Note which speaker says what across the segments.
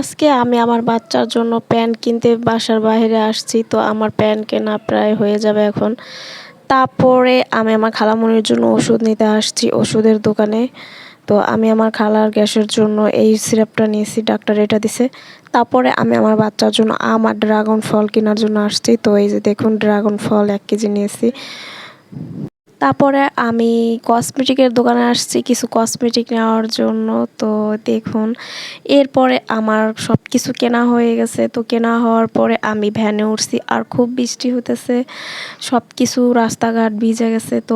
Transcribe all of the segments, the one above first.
Speaker 1: আজকে আমি আমার বাচ্চার জন্য প্যান্ট কিনতে বাসার বাইরে আসছি, তো আমার প্যান্ট কেনা প্রায় হয়ে যাবে এখন। তারপরে আমি আমার খালামণির জন্য ওষুধ নিতে আসছি ওষুধের দোকানে। তো আমি আমার খালার গ্যাসের জন্য এই সিরাপটা নিয়েছি, ডাক্তার এটা দিছে। তারপরে আমি আমার বাচ্চার জন্য আমার ড্রাগন ফল কেনার জন্য আসছি, তো এই যে দেখুন ড্রাগন ফল এক কেজি নিয়েছি। তারপরে আমি কসমেটিকের দোকানে আসছি, কিছু কসমেটিক নেওয়ার জন্য। তো দেখুন, এরপরে আমার সব কিছু কেনা হয়ে গেছে। তো কেনা হওয়ার পরে আমি ভ্যানে উঠছি, আর খুব বৃষ্টি হতেছে সব কিছু রাস্তাঘাট ভিজে গেছে। তো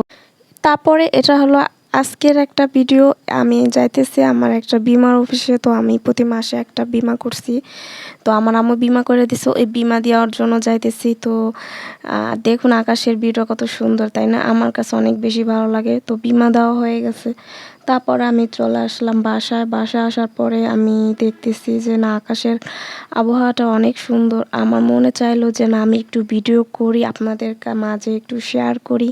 Speaker 1: তারপরে এটা হলো আজকের একটা ভিডিও আমি যাইতেছি আমার একটা বিমার অফিসে তো আমি প্রতি মাসে একটা বিমা করছি। তো আমার আম্মু বিমা করে দিছে, ওই বিমা দেওয়ার জন্য যাইতেছি। তো দেখুন আকাশের ভিডিও কত সুন্দর, তাই না? আমার কাছে অনেক বেশি ভালো লাগে। তো বিমা দেওয়া হয়ে গেছে। তারপর আমি চলে আসলাম বাসায়। বাসায় আসার পরে আমি দেখতেছি যে, না, আকাশের আবহাওয়াটা অনেক সুন্দর। আমার মনে চাইলো যে, না, আমি একটু ভিডিও করি, আপনাদের মাঝে একটু শেয়ার করি।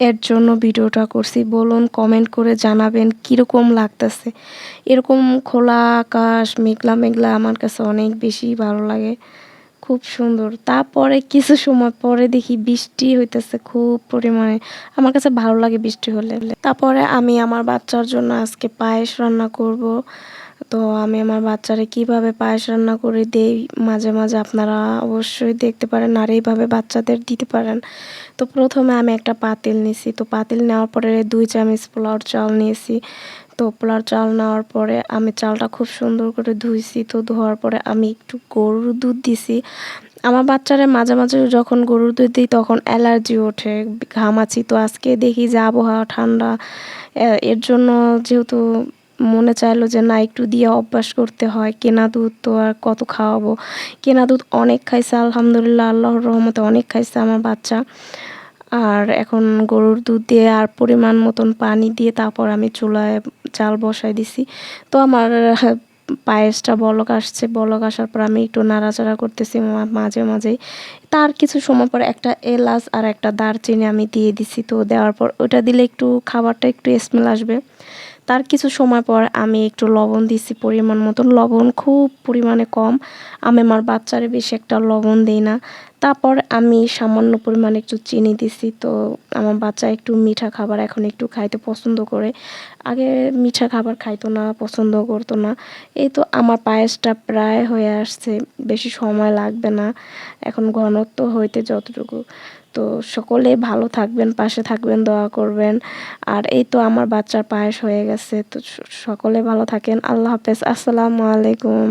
Speaker 1: এর জন্য ভিডিওটা করছি। বলুন কমেন্ট করে জানাবেন কীরকম লাগতেছে। এরকম খোলা আকাশ, মেঘলা মেঘলা আমার কাছে অনেক বেশি ভালো লাগে। খুব সুন্দর। তারপরে কিছু সময় পরে দেখি বৃষ্টি হইতেছে খুব পরিমাণে। আমার কাছে ভালো লাগে বৃষ্টি হলে। তারপরে আমি আমার বাচ্চার জন্য আজকে পায়েস রান্না করব। তো আমি আমার বাচ্চারে কীভাবে পায়েস রান্না করে দেই? মাঝে মাঝে আপনারা অবশ্যই দেখতে পারেন আর এইভাবে বাচ্চাদের দিতে পারেন। তো প্রথমে আমি একটা পাতিল নিয়েছি তো পাতিল নেওয়ার পরে দুই চামচ পোলাওর চাল নিয়েছি। তো পোলার চাল নেওয়ার পরে আমি চালটা খুব সুন্দর করে ধুইছি। তো ধোয়ার পরে আমি একটু গরুর দুধ দিছি। আমার বাচ্চারা মাঝে মাঝে যখন গরুর দুধ দিই তখন অ্যালার্জি ওঠে ঘামাচি তো আজকে দেখি যে আবহাওয়া ঠান্ডা এর জন্য যেহেতু মনে চাইলো যে, না, একটু দিয়ে অভ্যাস করতে হয়। কেনা দুধ তো আর কত খাওয়াবো? কেনা দুধ অনেক খাইছে, আলহামদুলিল্লাহ, আল্লাহর রহমতে অনেক খাইছে আমার বাচ্চা। আর এখন গরুর দুধ দিয়ে আর পরিমাণ মতন পানি দিয়ে তারপর আমি চুলায় চাল বসাই দিছি। তো আমার পায়েসটা বলক আসছে। বলক আসার পর আমি একটু নাড়াচাড়া করতেছি মাঝে মাঝেই। তার কিছু সময় পর একটা এলাচ আর একটা দারচিনি আমি দিয়ে দিছি। তো দেওয়ার পর ওটা দিলে একটু খাবারটা একটু স্মেল আসবে। তার কিছু সময় পর আমি একটু লবণ দিছি পরিমাণ মতো লবণ খুব পরিমাণে কম। আমি আমার বাচ্চারে বেশি একটা লবণ দিই না। তারপর আমি সামান্য পরিমাণ একটু চিনি দিছি, তো আমার বাচ্চা একটু মিঠা খাবার এখন একটু খাইতে পছন্দ করে। আগে মিঠা খাবার খাইতো না, পছন্দ করতো না। এই তো আমার পায়েসটা প্রায় হয়ে আসছে, বেশি সময় লাগবে না। এখন ঘনত্ব হইতে যতটুকু। তো সকলে ভালো থাকবেন, পাশে থাকবেন, দোয়া করবেন। আর এই তো আমার বাচ্চার পায়েস হয়ে গেছে, তো সকলে ভালো থাকেন। আল্লাহ হাফেজ, আসসালামু আলাইকুম।